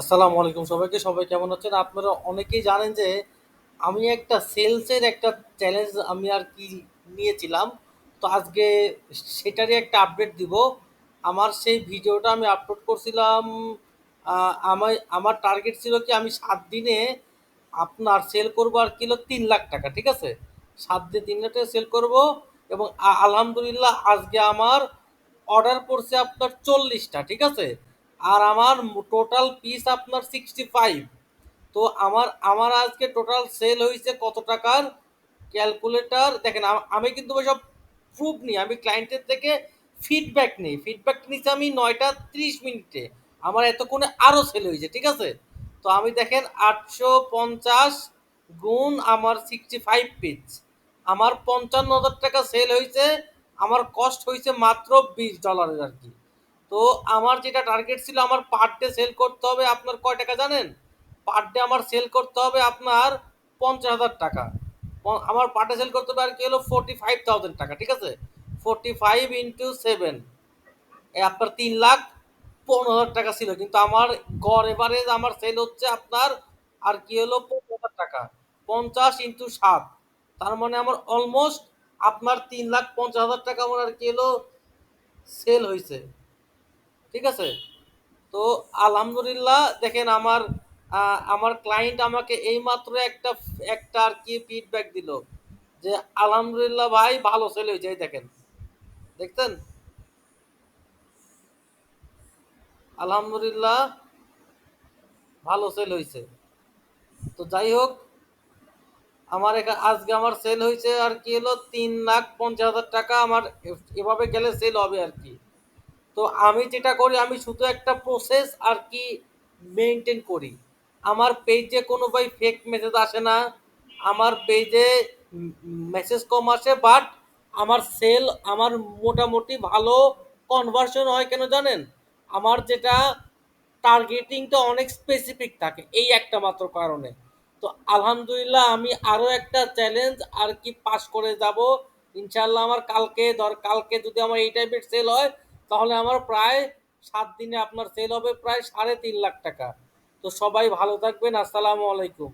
আসসালামু আলাইকুম সবাইকে। সবাই কেমন আছেন? আপনারা অনেকেই জানেন যে আমি একটা সেলসের একটা চ্যালেঞ্জ আমি আর কি নিয়েছিলাম। তো আজকে সেটারই একটা আপডেট দিব। আমার সেই ভিডিওটা আমি আপলোড করছিলাম আমার আমার টার্গেট ছিল কি আমি সাত দিনে আপনার সেল করব আর কিলো তিন লাখ টাকা, ঠিক আছে? সাত দিন তিন লাখ টাকা সেল করব এবং আলহামদুলিল্লাহ আজকে আমার অর্ডার পড়ছে আপনার চল্লিশটা, ঠিক আছে? আর আমার টোটাল পিস আপনার সিক্সটি ফাইভ তো আমার আমার আজকে টোটাল সেল হয়েছে কত টাকার? ক্যালকুলেটর দেখেন আমি কিন্তু সব প্রুফ নিই, আমি ক্লায়েন্টের থেকে ফিডব্যাক নিই। ফিডব্যাক নিচ্ছি আমি নয়টা ত্রিশ মিনিটে। আমার এতক্ষণে আরও সেল হয়েছে, ঠিক আছে? তো আমি দেখেন আটশো পঞ্চাশ গুণ আমার সিক্সটি ফাইভ পিস আমার পঞ্চান্ন হাজার টাকা সেল হয়েছে, আমার কস্ট হয়েছে মাত্র বিশ ডলারের আর কি। তো আমার যেটা টার্গেট ছিল আমার পার ডে সেল করতে হবে আপনার কয় টাকা জানেন? পার ডে আমার সেল করতে হবে আপনার পঞ্চাশ হাজার টাকা। আমার পার ডে সেল করতে হবে আর কি হলো ফোর্টি ফাইভ থাউজেন্ড টাকা, ঠিক আছে? ফোর্টি ফাইভ ইন্টু সেভেন আপনার তিন লাখ পনেরো হাজার টাকা ছিল। কিন্তু আমার গড় এভারেজ আমার সেল হচ্ছে আপনার আর কি হলো পনেরো হাজার টাকা। পঞ্চাশ ইন্টু সাত, তার মানে আমার অলমোস্ট আপনার তিন লাখ পঞ্চাশ হাজার টাকা আমার আর কি হলো সেল হয়েছে ঠিক আছে? তো আলহামদুলিল্লাহ, দেখেন আমার আমার ক্লায়েন্ট আমাকে এইমাত্র একটা একটা আর কি ফিডব্যাক দিল যে, আলহামদুলিল্লাহ ভাই, ভালো সেল হয়েছে, এই দেখেন। দেখতেন আলহামদুলিল্লাহ ভালো সেল হয়েছে। তো যাই হোক, আমার এখানে আজকে আমার সেল হয়েছে আর কি হলো তিন লাখ পঞ্চাশ হাজার টাকা আমার এভাবে গেলে সেল হবে আর কি। তো আমি যেটা করি, আমি শুধু একটা প্রসেস আর কি মেনটেন করি। আমার পেজে কোনো ভাই ফেক মেসেজ আসে না, আমার পেজে মেসেজ কম আসে বাট আমার সেল আমার মোটামুটি ভালো কনভার্সন হয় কেন জানেন? আমার যেটা টার্গেটিংটা অনেক স্পেসিফিক থাকে, এই একটা মাত্র কারণে। তো আলহামদুলিল্লাহ আমি আরও একটা চ্যালেঞ্জ আর কি পাস করে যাব। ইনশাল্লাহ আমার কালকে, ধর কালকে যদি আমার এই টাইপের সেল হয় তাহলে আমার প্রায় সাত দিনে আপনার সেল হবে প্রায় সাড়ে তিন লাখ টাকা। তো সবাই ভালো থাকবেন। আসসালামু আলাইকুম।